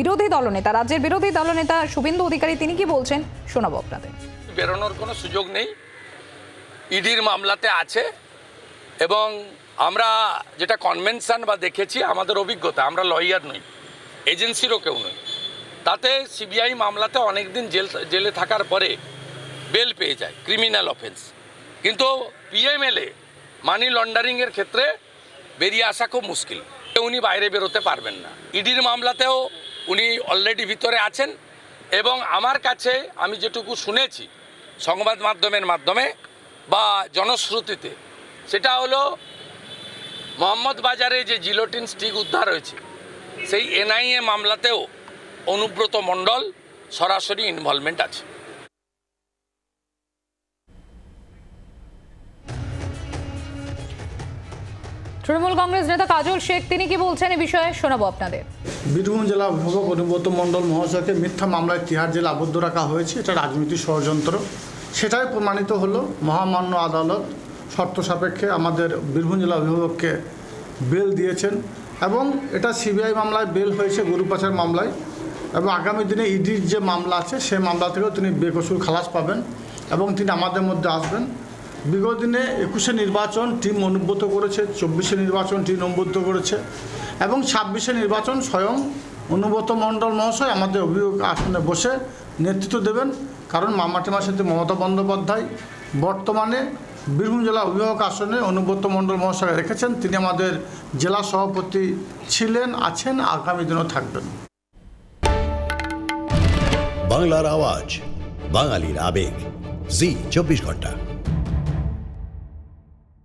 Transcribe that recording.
বিরোধী দলনেতা রাজ্যের বিরোধী দলনেতা শুভেন্দু অধিকারী, তিনি কি বলছেন? শোনাবো আপনাদের। বেরোনোর কোনো সুযোগ নেই। ইডির মামলাতে আছে এবং আমরা যেটা কনভেনশন বা দেখেছি, আমাদের অভিজ্ঞতা, আমরা লয়ার নই, এজেন্সিরও কেউ নই। তাতে সিবিআই মামলাতে অনেক দিন জেল, জেলে থাকার পরে বেল পেয়ে যায় ক্রিমিনাল অফেন্স কিন্তু পিএমএলএ মানি লন্ডারিংয়ের ক্ষেত্রে বেরিয়ে আসা খুব মুশকিল। উনি বাইরে বেরোতে পারবেন না। ইডির মামলাতেও উনি অলরেডি ভিতরে আছেন এবং আমার কাছে আমি যেটুকু শুনেছি সংবাদ মাধ্যমের মাধ্যমে বা জনশ্রুতিতে, সেটা হলো মোহাম্মদ বাজারে যে জিলোটিন স্টিক উদ্ধার হয়েছে, সেই এনআইএ মামলাতেও অনুব্রত মণ্ডল সরাসরি ইনভলভমেন্ট আছে। তৃণমূল কংগ্রেস নেতা কাজল শেখ, তিনি কি বলছেন এ বিষয়ে? শোনাবো আপনাদের। বীরভূম জেলা অভিভাবক অনুব্রত মণ্ডল মহাশয়কে মিথ্যা মামলায় তিহার জেলা আবদ্ধ রাখা হয়েছে, এটা রাজনীতি ষড়যন্ত্র। সেটাই প্রমাণিত হলো মহামান্য আদালত শর্ত সাপেক্ষে আমাদের বীরভূম জেলা অভিভাবককে বেল দিয়েছেন এবং এটা সিবিআই মামলায় বেল হয়েছে গরু পাচার মামলায়। এবং আগামী দিনে ইডির যে মামলা আছে সেই মামলা থেকেও তিনি বেকসুর খালাস পাবেন এবং তিনি আমাদের মধ্যে আসবেন। বিগত দিনে একুশে নির্বাচন টিম অনুব্রত করেছে, চব্বিশে নির্বাচন টিম অনুব্রত করেছে এবং ছাব্বিশে নির্বাচন স্বয়ং অনুব্রত মণ্ডল মহাশয় আমাদের অভিযোগ আসনে বসে নেতৃত্ব দেবেন। কারণ মামাটি মাসে মমতা বন্দ্যোপাধ্যায় বর্তমানে বীরভূম জেলা অভিভাবক আসনে অনুব্রত মণ্ডল মহাশয় রেখেছেন। তিনি আমাদের জেলা সভাপতি ছিলেন, আছেন, আগামী দিনেও থাকবেন। বাংলার আওয়াজ, বাঙালির আবেগ। জি, চব্বিশ ঘণ্টা।